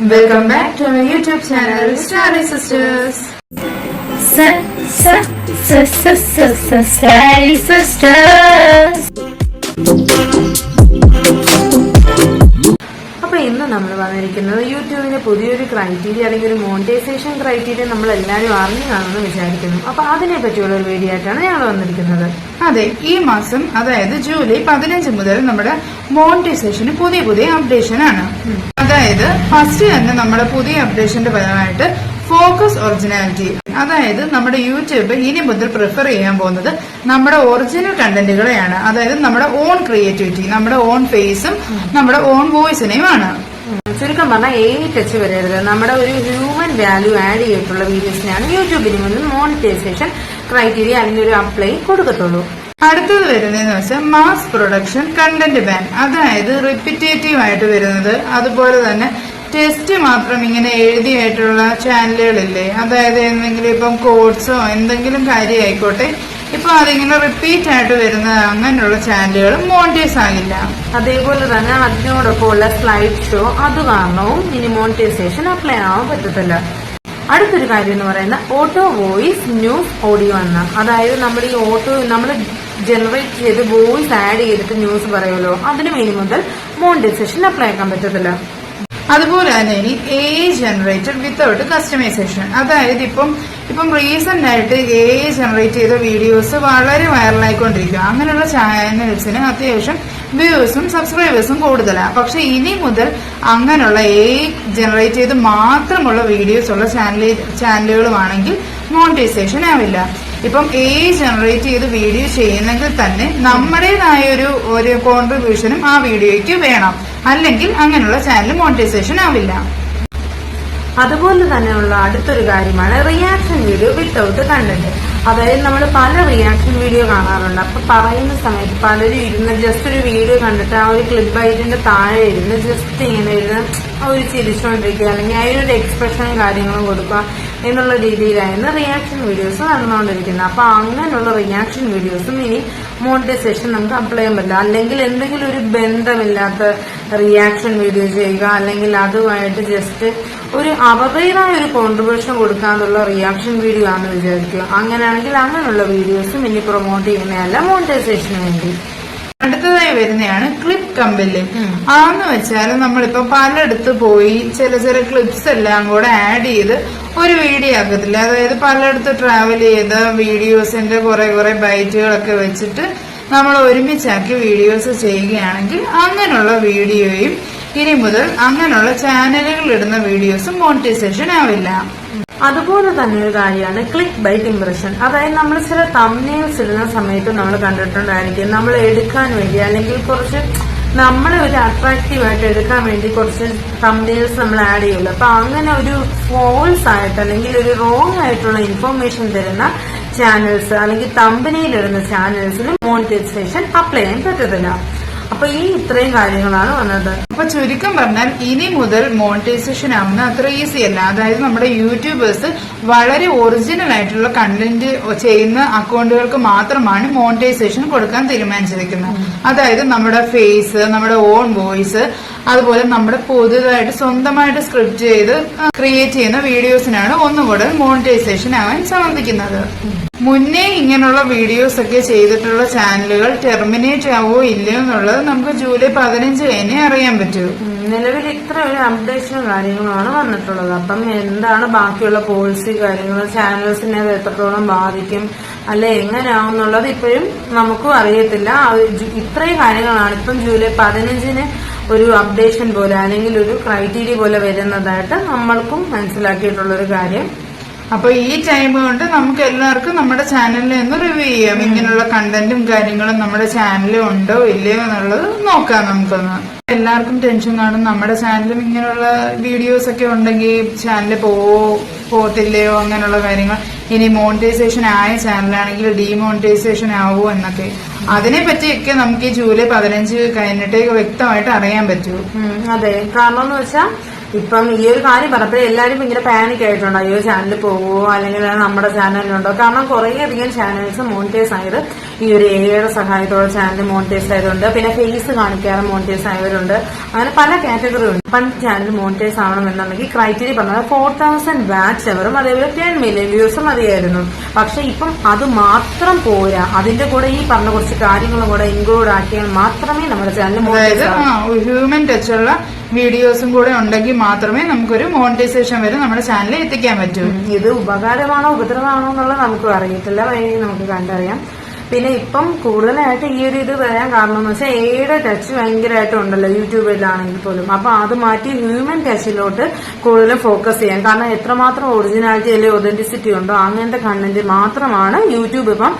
Welcome back to my YouTube channel, Starry Sisters. Sir, sir, sir, sir, sir, sir, sir, sir, ഇന്ന് നമ്മൾ വന്നിരിക്കുന്നത് യൂട്യൂബിന്റെ പുതിയൊരു criteria അല്ലെങ്കിൽ ഒരു മോണിറ്റൈസേഷൻ ക്രൈറ്റീരിയ നമ്മൾ എല്ലാവരും അറിഞ്ഞു കാണുമെന്ന് വിചാരിക്കുന്നു. അപ്പൊ അതിനെ പറ്റിയുള്ള ഒരു വീഡിയോ ആയിട്ടാണ് ഞങ്ങൾ വന്നിരിക്കുന്നത്. അതെ ഈ മാസം അതായത് ജൂലൈ പതിനഞ്ച് മുതൽ നമ്മുടെ മോണിറ്റൈസേഷന് പുതിയ പുതിയ അപ്ഡേഷൻ ആണ്. അതായത് ഫസ്റ്റ് തന്നെ നമ്മുടെ പുതിയ അപ്ഡേഷന്റെ ഫലമായിട്ട് ഫോക്കസ് ഒറിജിനാലിറ്റി അതായത് നമ്മുടെ യൂട്യൂബ് ഇനി മുതൽ പ്രിഫർ ചെയ്യാൻ പോകുന്നത് നമ്മുടെ ഒറിജിനൽ കണ്ടന്റുകളെയാണ് അതായത് നമ്മുടെ ഓൺ ക്രിയേറ്റിവിറ്റി നമ്മുടെ ഓൺ ഫേസും നമ്മുടെ ഓൺ വോയിസിനെയുമാണ് ആണ് ചുരുക്കം പറഞ്ഞാൽ എ ടച്ച് വരരുത്. നമ്മുടെ ഒരു ഹ്യൂമൻ വാല്യൂ ആഡ് ചെയ്തിട്ടുള്ള വീഡിയോസിനാണ് യൂട്യൂബിന് മുന്നിൽ മോണിറ്റൈസേഷൻ ക്രൈറ്റീരിയ അതിന്റെ ഒരു അപ്ലൈ കൊടുക്കത്തുള്ളൂ. അടുത്തത് വരുന്നതെന്ന് വെച്ചാൽ മാസ് പ്രൊഡക്ഷൻ കണ്ടന്റ് ബാൻ അതായത് റിപ്പിറ്റേറ്റീവ് ആയിട്ട് വരുന്നത്. അതുപോലെ തന്നെ ടെസ്റ്റ് മാത്രം ഇങ്ങനെ എഴുതിയായിട്ടുള്ള ചാനലുകളില്ലേ അതായത് എന്തെങ്കിലും ഇപ്പം കോഴ്സോ എന്തെങ്കിലും കാര്യമായിക്കോട്ടെ ഇപ്പം അതിങ്ങനെ റിപ്പീറ്റ് ആയിട്ട് വരുന്ന അങ്ങനെയുള്ള ചാനലുകൾ മോണിറ്റൈസ് ആകില്ല അതേപോലെ തന്നെ അതിനോടൊപ്പം ഉള്ള സ്ലൈഡ് ഷോ അത് കാരണവും ഇനി മോണിറ്റൈസേഷൻ അപ്ലൈ ആവാൻ പറ്റത്തില്ല. അടുത്തൊരു കാര്യം എന്ന് പറയുന്നത് ഓട്ടോ വോയിസ് ന്യൂസ് ഓഡിയോ എന്ന അതായത് നമ്മൾ ഈ ഓട്ടോ നമ്മൾ ജനറേറ്റ് ചെയ്ത് വോയിസ് ആഡ് ചെയ്തിട്ട് ന്യൂസ് പറയുമല്ലോ അതിന് ഇനി മുതൽ മോണിറ്റൈസേഷൻ അപ്ലൈ ആക്കാൻ പറ്റത്തില്ല. അതുപോലെ തന്നെ ഇനി എ ജനറേറ്റഡ് വിത്തൗട്ട് കസ്റ്റമൈസേഷൻ അതായത് ഇപ്പം ഇപ്പം റീസെന്റ് ആയിട്ട് എ ജനറേറ്റ് ചെയ്ത വീഡിയോസ് വളരെ വൈറലായിക്കൊണ്ടിരിക്കും അങ്ങനെയുള്ള ചാനൽസിന് അത്യാവശ്യം വ്യൂവേഴ്സും സബ്സ്ക്രൈബേഴ്സും കൂടുതലാണ് പക്ഷെ ഇനി മുതൽ അങ്ങനെയുള്ള എ ജനറേറ്റ് ചെയ്ത് മാത്രമുള്ള വീഡിയോസ് ഉള്ള ചാനൽ ചാനലുകളുമാണെങ്കിൽ മോണിറ്റൈസേഷൻ ആവില്ല. ഇപ്പം എ ജനറേറ്റ് ചെയ്ത് വീഡിയോ ചെയ്യുന്നെങ്കിൽ തന്നെ നമ്മുടേതായ ഒരു ഒരു കോൺട്രിബ്യൂഷനും ആ വീഡിയോയ്ക്ക് വേണം. അല്ലെങ്കിൽ അങ്ങനെയുള്ള ചാനൽ മോണിറ്റൈസേഷൻ ആവില്ല. അതുപോലെ തന്നെയുള്ള അടുത്തൊരു കാര്യമാണ് റിയാക്ഷൻ വീഡിയോ വിത്തൗട്ട് കണ്ടന്റ് അതായത് നമ്മൾ പല റിയാക്ഷൻ വീഡിയോ കാണാറുണ്ട്. അപ്പൊ പറയുന്ന സമയത്ത് പലരും ഇരുന്ന് ജസ്റ്റ് ഒരു വീഡിയോ കണ്ടിട്ട് ആ ഒരു ക്ലിപ്പ് ആയിട്ടിന്റെ താഴെ ഇരുന്ന് ജസ്റ്റ് ഇങ്ങനെ ഇരുന്ന് ഒരു ചിരിച്ചുകൊണ്ടിരിക്കുക അല്ലെങ്കിൽ അതിനൊരു എക്സ്പ്രഷനും കാര്യങ്ങളും കൊടുക്കുക എന്നുള്ള രീതിയിലായിരുന്നു റിയാക്ഷൻ വീഡിയോസ് നടന്നുകൊണ്ടിരിക്കുന്നത്. അപ്പൊ അങ്ങനെയുള്ള റിയാക്ഷൻ വീഡിയോസും ഇനി മോണിറ്റൈസേഷൻ നമുക്ക് അപ്ലൈ ചെയ്യാൻ പറ്റില്ല. അല്ലെങ്കിൽ എന്തെങ്കിലും ഒരു ബന്ധമില്ലാത്ത റിയാക്ഷൻ വീഡിയോ ചെയ്യുക അല്ലെങ്കിൽ അതുമായിട്ട് ജസ്റ്റ് ഒരു അവരുടേതായ ഒരു കോൺട്രിബ്യൂഷൻ കൊടുക്കാന്നുള്ള റിയാക്ഷൻ വീഡിയോ ആണെന്ന് വിചാരിക്കുക. അങ്ങനെയാണെങ്കിൽ അങ്ങനെയുള്ള വീഡിയോസും ഇനി പ്രൊമോട്ട് ചെയ്യുന്നതല്ല മോണിറ്റൈസേഷന് വേണ്ടി. അടുത്തതായി വരുന്നതാണ് ക്ലിപ്പ് കമ്പൽ ആന്ന് വെച്ചാൽ നമ്മളിപ്പോ പലയിടത്ത് പോയി ചില ചില ക്ലിപ്സ് എല്ലാം കൂടെ ആഡ് ചെയ്ത് ഒരു വീഡിയോ ആക്കത്തില്ല അതായത് പലയിടത്ത് ട്രാവൽ ചെയ്ത വീഡിയോസിന്റെ കുറെ കുറെ ബൈറ്റുകളൊക്കെ വെച്ചിട്ട് നമ്മൾ ഒരുമിച്ചാക്കി വീഡിയോസ് ചെയ്യുകയാണെങ്കിൽ അങ്ങനെയുള്ള വീഡിയോയും ഇനി മുതൽ അങ്ങനെയുള്ള ചാനലുകൾ ഇടുന്ന വീഡിയോസും മോണിറ്റൈസേഷൻ ആവില്ല. അതുപോലെ തന്നെ ഒരു കാര്യമാണ് ക്ലിക്ക് ബൈറ്റ് ഇംപ്രഷൻ അതായത് നമ്മൾ ചില തമ്മിൽസ് ഇടുന്ന സമയത്ത് നമ്മൾ കണ്ടിട്ടുണ്ടായിരിക്കും. നമ്മൾ എടുക്കാൻ വേണ്ടി അല്ലെങ്കിൽ കുറച്ച് നമ്മളെ ഒരു അട്രാക്റ്റീവ് ആയിട്ട് എടുക്കാൻ വേണ്ടി കുറച്ച് തമ്മിൽസ് നമ്മൾ ആഡ് ചെയ്യുള്ളൂ. അപ്പൊ അങ്ങനെ ഒരു ഫോൾസ് ആയിട്ട് അല്ലെങ്കിൽ ഒരു റോങ് ആയിട്ടുള്ള ഇൻഫർമേഷൻ തരുന്ന ചാനൽസ് അല്ലെങ്കിൽ കമ്പനിയിൽ വരുന്ന ചാനൽസിന് മോണിറ്റൈസേഷൻ അപ്ലൈ ചെയ്യാൻ പറ്റത്തില്ല. അപ്പൊ ഈ ഇത്രയും കാര്യങ്ങളാണ് വന്നത്. അപ്പൊ ചുരുക്കം പറഞ്ഞാൽ ഇനി മുതൽ മോണിറ്റൈസേഷൻ ആവുന്ന അത്ര ഈസി അല്ല. അതായത് നമ്മുടെ യൂട്യൂബേഴ്സ് വളരെ ഒറിജിനൽ ആയിട്ടുള്ള കണ്ടന്റ് ചെയ്യുന്ന അക്കൗണ്ടുകൾക്ക് മാത്രമാണ് മോണിറ്റൈസേഷൻ കൊടുക്കാൻ തീരുമാനിച്ചിരിക്കുന്നത്. അതായത് നമ്മുടെ ഫേസ് നമ്മുടെ ഓൺ വോയിസ് അതുപോലെ നമ്മുടെ പുതുതായിട്ട് സ്വന്തമായിട്ട് സ്ക്രിപ്റ്റ് ചെയ്ത് ക്രിയേറ്റ് ചെയ്യുന്ന വീഡിയോസിനാണ് ഒന്നുകൂടെ മോണിറ്റൈസേഷൻ ആവാൻ സമർപ്പിക്കുന്നത് മുന്നേ ഇങ്ങനെയുള്ള വീഡിയോസ് ഒക്കെ ചെയ്തിട്ടുള്ള ചാനലുകൾ ടെർമിനേറ്റ് ആവോ ഇല്ലയോ എന്നുള്ളത് നമുക്ക് ജൂലൈ പതിനഞ്ച് കഴിഞ്ഞേ അറിയാൻ പറ്റൂ. നിലവിൽ ഇത്ര ഒരു അപ്ഡേഷനും കാര്യങ്ങളുമാണ് വന്നിട്ടുള്ളത്. അപ്പം എന്താണ് ബാക്കിയുള്ള പോളിസി കാര്യങ്ങൾ ചാനൽസിനെ അത് എത്രത്തോളം ബാധിക്കും അല്ലെ എങ്ങനെയാവും എന്നുള്ളത് ഇപ്പോഴും നമുക്കും അറിയത്തില്ല. ഇത്രയും കാര്യങ്ങളാണ് ഇപ്പം ജൂലൈ പതിനഞ്ചിന് ഒരു അപ്ഡേഷൻ പോലെ അല്ലെങ്കിൽ ഒരു ക്രൈറ്റീരിയ പോലെ വരുന്നതായിട്ട് നമ്മൾക്കും മനസ്സിലാക്കിയിട്ടുള്ള ഒരു കാര്യം. അപ്പൊ ഈ ടൈം കൊണ്ട് നമുക്ക് എല്ലാവർക്കും നമ്മുടെ ചാനലിൽ ഒന്ന് റിവ്യൂ ചെയ്യാം. ഇങ്ങനെയുള്ള കണ്ടന്റും കാര്യങ്ങളും നമ്മുടെ ചാനലിൽ ഉണ്ടോ ഇല്ലയോ എന്നുള്ളത് നോക്കാം നമുക്കൊന്ന്. എല്ലാവർക്കും ടെൻഷൻ കാണും. നമ്മുടെ ചാനലും ഇങ്ങനെയുള്ള വീഡിയോസ് ഒക്കെ ഉണ്ടെങ്കിൽ ചാനൽ പോവോ പോകത്തില്ലയോ അങ്ങനെയുള്ള കാര്യങ്ങൾ. ഇനി മോണിറ്റൈസേഷൻ ആയ ചാനലാണെങ്കിൽ ഡീമോണിറ്റൈസേഷൻ ആവോ എന്നൊക്കെ. അതിനെ പറ്റിയൊക്കെ നമുക്ക് ഈ ജൂലൈ പതിനഞ്ച് കഴിഞ്ഞിട്ട് വ്യക്തമായിട്ട് അറിയാൻ പറ്റൂ. അതെ. കാരണം എന്ന് വെച്ചാൽ ഇപ്പം ഈ ഒരു കാര്യം പറഞ്ഞപ്പോൾ എല്ലാവരും ഇങ്ങനെ പാനിക് ആയിട്ടുണ്ട്. അയ്യോ ചാനൽ പോകുമോ അല്ലെങ്കിൽ നമ്മുടെ ചാനലിലുണ്ടോ കാരണം കുറേ അധികം ചാനൽസ് മോണിറ്റൈസ് ആയത് ഈ ഒരു എയുടെ സഹായത്തോടെ ചാനൽ മോണിറ്റൈസ് ആയതുണ്ട് പിന്നെ ഫേസ് കാണിക്കാതെ മോണിറ്റൈസ് ആയവരുണ്ട്. അങ്ങനെ പല കാറ്റഗറി ഉണ്ട്. പണ്ട് ചാനൽ മോണിറ്റൈസ് ആവണമെന്നുണ്ടെങ്കിൽ ക്രൈറ്റീരിയ പറഞ്ഞത് ഫോർ തൗസൻഡ് വാച്ച് അവറും അതേപോലെ ടെൻ മില്യൺ വ്യൂസും മതിയായിരുന്നു. പക്ഷെ ഇപ്പം അത് മാത്രം പോരാ. അതിന്റെ കൂടെ ഈ പറഞ്ഞ കുറച്ച് കാര്യങ്ങളും കൂടെ ഇൻക്ലൂഡ് ആക്കിയാൽ മാത്രമേ നമ്മുടെ ചാനൽ അതായത് ഹ്യൂമൻ ടച്ച് ഉള്ള വീഡിയോസും കൂടെ ഉണ്ടെങ്കിൽ മാത്രമേ നമുക്കൊരു മോണിറ്റൈസേഷൻ വരെ നമ്മുടെ ചാനലിൽ എത്തിക്കാൻ പറ്റൂ. ഇത് ഉപകാരമാണോ ഉപദ്രവമാണോ എന്നുള്ളത് നമുക്ക് അറിയത്തില്ല. വഴി നമുക്ക് കണ്ടറിയാം. പിന്നെ ഇപ്പം കൂടുതലായിട്ട് ഈ ഒരു ഇത് വരാൻ കാരണം എന്ന് വെച്ചാൽ എയുടെ ടച്ച് ഭയങ്കരമായിട്ട് ഉണ്ടല്ലോ യൂട്യൂബിലാണെങ്കിൽ പോലും. അപ്പൊ അത് മാറ്റി ഹ്യൂമൻ ടച്ചിലോട്ട് കൂടുതലും ഫോക്കസ് ചെയ്യാം കാരണം എത്രമാത്രം ഒറിജിനാലിറ്റി അല്ലെങ്കിൽ ഒതന്റിസിറ്റി ഉണ്ടോ അങ്ങനത്തെ കണ്ടന്റ് മാത്രമാണ് യൂട്യൂബ് ഇപ്പം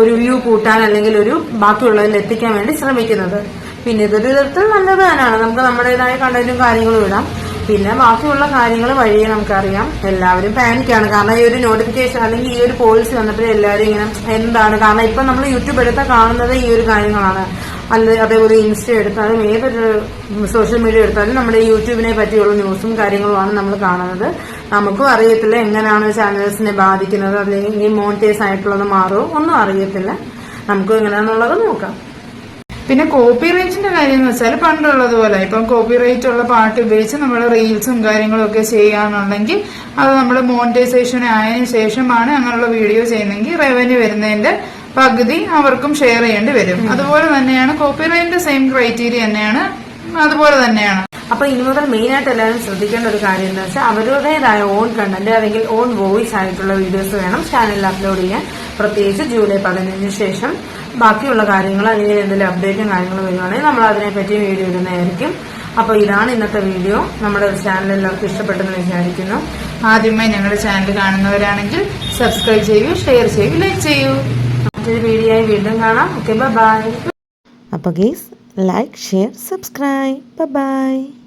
ഒരു വ്യൂ കൂട്ടാൻ അല്ലെങ്കിൽ ഒരു ബാക്കിയുള്ളതിൽ എത്തിക്കാൻ വേണ്ടി ശ്രമിക്കുന്നത്. പിന്നെ ഇതൊരു തരത്തിൽ നല്ലത് തന്നെയാണ്. നമുക്ക് നമ്മുടേതായ കണ്ടന്റും കാര്യങ്ങളും ഇടാം. പിന്നെ ബാക്കിയുള്ള കാര്യങ്ങൾ വഴിയെ നമുക്കറിയാം. എല്ലാവരും പാനിക്കാണ് കാരണം ഈ ഒരു നോട്ടിഫിക്കേഷൻ അല്ലെങ്കിൽ ഈ ഒരു പോളിസി വന്നപ്പോൾ എല്ലാവരും ഇങ്ങനെ എന്താണ്? കാരണം ഇപ്പം നമ്മൾ യൂട്യൂബ് എടുത്താൽ കാണുന്നത് ഈ ഒരു കാര്യങ്ങളാണ്. അല്ല അതേപോലെ ഇൻസ്റ്റ എടുത്താലും ഏതൊരു സോഷ്യൽ മീഡിയ എടുത്താലും നമ്മുടെ യൂട്യൂബിനെ പറ്റിയുള്ള ന്യൂസും കാര്യങ്ങളുമാണ് നമ്മൾ കാണുന്നത്. നമുക്കും അറിയത്തില്ല എങ്ങനെയാണ് ചാനൽസിനെ ബാധിക്കുന്നത്. അല്ലെങ്കിൽ മോണിറ്റൈസ് ആയിട്ടുള്ളത് മാറുമോ? ഒന്നും അറിയത്തില്ല. നമുക്കും എങ്ങനെയാണെന്നുള്ളത് നോക്കാം. പിന്നെ കോപ്പി റൈറ്റിന്റെ കാര്യം എന്ന് വെച്ചാൽ പണ്ടുള്ളത് പോലെ. ഇപ്പം കോപ്പി റൈറ്റ് ഉള്ള പാട്ട് ഉപയോഗിച്ച് നമ്മൾ റീൽസും കാര്യങ്ങളും ഒക്കെ ചെയ്യാന്നുണ്ടെങ്കിൽ അത് നമ്മൾ മോണിറ്റൈസേഷൻ ആയതിനു ശേഷമാണ് അങ്ങനെയുള്ള വീഡിയോ ചെയ്യുന്നതെങ്കിൽ റവന്യൂ വരുന്നതിന്റെ പകുതി അവർക്കും ഷെയർ ചെയ്യേണ്ടി വരും. അതുപോലെ തന്നെയാണ് കോപ്പി റൈറ്റിന്റെ സെയിം ക്രൈറ്റീരിയ തന്നെയാണ്. അതുപോലെ തന്നെയാണ്. അപ്പൊ ഇനി മുതൽ മെയിൻ ആയിട്ട് എല്ലാവരും ശ്രദ്ധിക്കേണ്ട ഒരു കാര്യം എന്താ വെച്ചാൽ അവരുടേതായ ഓൺ കണ്ടന്റ് അല്ലെങ്കിൽ ഓൺ വോയിസ് ആയിട്ടുള്ള വീഡിയോസ് വേണം ചാനലിൽ അപ്ലോഡ് ചെയ്യാൻ. പ്രത്യേകിച്ച് ജൂലൈ പതിനഞ്ചിന് ശേഷം ബാക്കിയുള്ള കാര്യങ്ങൾ അല്ലെങ്കിൽ എന്തെങ്കിലും അപ്ഡേറ്റും കാര്യങ്ങളും വരുവാണെങ്കിൽ നമ്മൾ അതിനെപ്പറ്റി വീഡിയോ ഇടുന്നതായിരിക്കും. അപ്പോൾ ഇതാണ് ഇന്നത്തെ വീഡിയോ നമ്മുടെ ചാനൽ എല്ലാവർക്കും ഇഷ്ടപ്പെട്ടെന്ന് വിചാരിക്കുന്നു. ആദ്യമായി ഞങ്ങളുടെ ചാനൽ കാണുന്നവരാണെങ്കിൽ സബ്സ്ക്രൈബ് ചെയ്യൂ ഷെയർ ചെയ്യൂ ലൈക്ക് ചെയ്യൂ. മറ്റൊരു വീഡിയോ ആയി വീണ്ടും കാണാം. ഓക്കെ ബൈ അപ്പോൾ guys like share subscribe bye